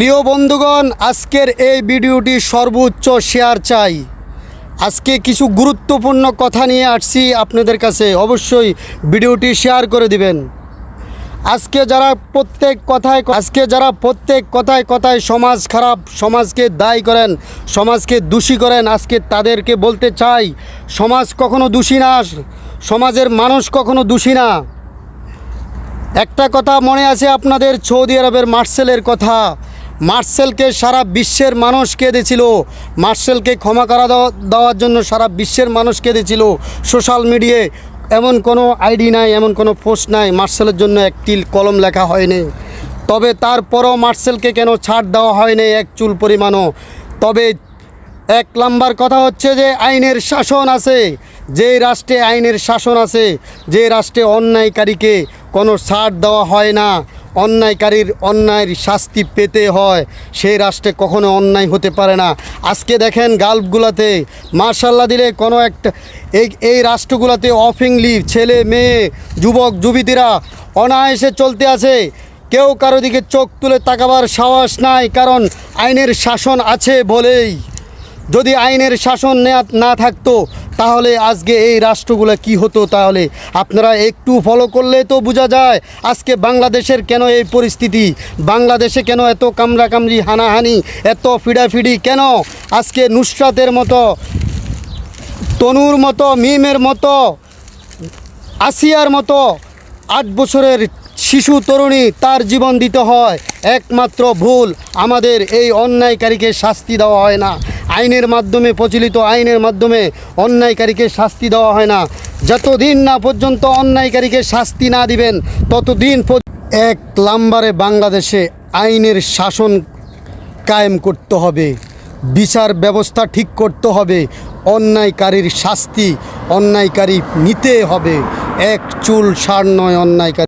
প্রিয় বন্ধুগণ, আজকের এই ভিডিওটি সর্বোচ্চ শেয়ার চাই। আজকে কিছু গুরুত্বপূর্ণ কথা নিয়ে আসছি আপনাদের কাছে। অবশ্যই ভিডিওটি শেয়ার করে দিবেন। আজকে যারা প্রত্যেক কথায় আজকে যারা প্রত্যেক কথায় কথায় সমাজ খারাপ, সমাজকে দায়ী করেন, সমাজকে দোষী করেন, আজকে তাদেরকে বলতে চাই, সমাজ কখনো দোষী না, সমাজের মানুষ কখনো দোষী না। একটা কথা মনে আছে আপনাদের সৌদি আরবের মার্সেলের কথা। মার্সেলকে সারা বিশ্বের মানুষ কেঁদেছিল। মার্সেলকে ক্ষমা করা দেওয়া- দেওয়ার জন্য সারা বিশ্বের মানুষ কেঁদেছিল। সোশ্যাল মিডিয়ায় এমন কোনো আইডি নাই, এমন কোনো পোস্ট নাই, মার্সেলের জন্য একটি কলম লেখা হয়নি। তবে তারপরও মার্সেলকে কেন ছাড় দেওয়া হয়নি এক চুল পরিমাণও? তবে এক নাম্বার কথা হচ্ছে যে, আইনের শাসন আছে। যে রাষ্ট্রে আইনের শাসন আছে যে রাষ্ট্রে অন্যায়কারীকে কোনো ছাড় দেওয়া হয় না। অন্যায়কারীর অন্যায়ের শাস্তি পেতে হয়। সেই রাষ্ট্রে কখনো অন্যায় হতে পারে না। আজকে দেখেন গাল্পগুলোতে মার্শাল্লাহ দিলে কোনো একটা, এই এই রাষ্ট্রগুলোতে অফিংলি ছেলে, মেয়ে, যুবক, যুবতীরা অনায়াসে চলতে আছে। কেউ কারও দিকে চোখ তুলে তাকাবার সাহস নাই, কারণ আইনের শাসন আছে বলেই। যদি আইনের শাসন নেয়া- না থাকতো তাহলে আজকে এই রাষ্ট্রগুলো কি হতো তাহলে? আপনারা একটু ফলো করলে তো বোঝা যায়, আজকে বাংলাদেশের কেন এই পরিস্থিতি? বাংলাদেশে কেন এত কামড়া কামড়ি হানাহানি, এত ফিডাফিডি, কেন? আজকে নুসরাতের মতো, তনুর মতো, মিমের মতো, আসিয়ার মতো আট বছরের শিশু, তরুণী তার জীবন দিতে হয়। একমাত্র ভুল, আমাদের এই অন্যায়কারীকে শাস্তি দেওয়া হয় না। আইনের মাধ্যমে, প্রচলিত আইনের মাধ্যমে অন্যায়কারীকে শাস্তি দেওয়া হয় না। যতদিন না পর্যন্ত অন্যায়কারীকে শাস্তি না দিবেন, ততদিন এক লাম্বারে বাংলাদেশে আইনের শাসন কায়েম করতে হবে। বিচার ব্যবস্থা ঠিক করতে হবে। অন্যায়কারীর শাস্তি অন্যায়কারী নিতে হবে। এক চুল সার নয় অন্যায়কারী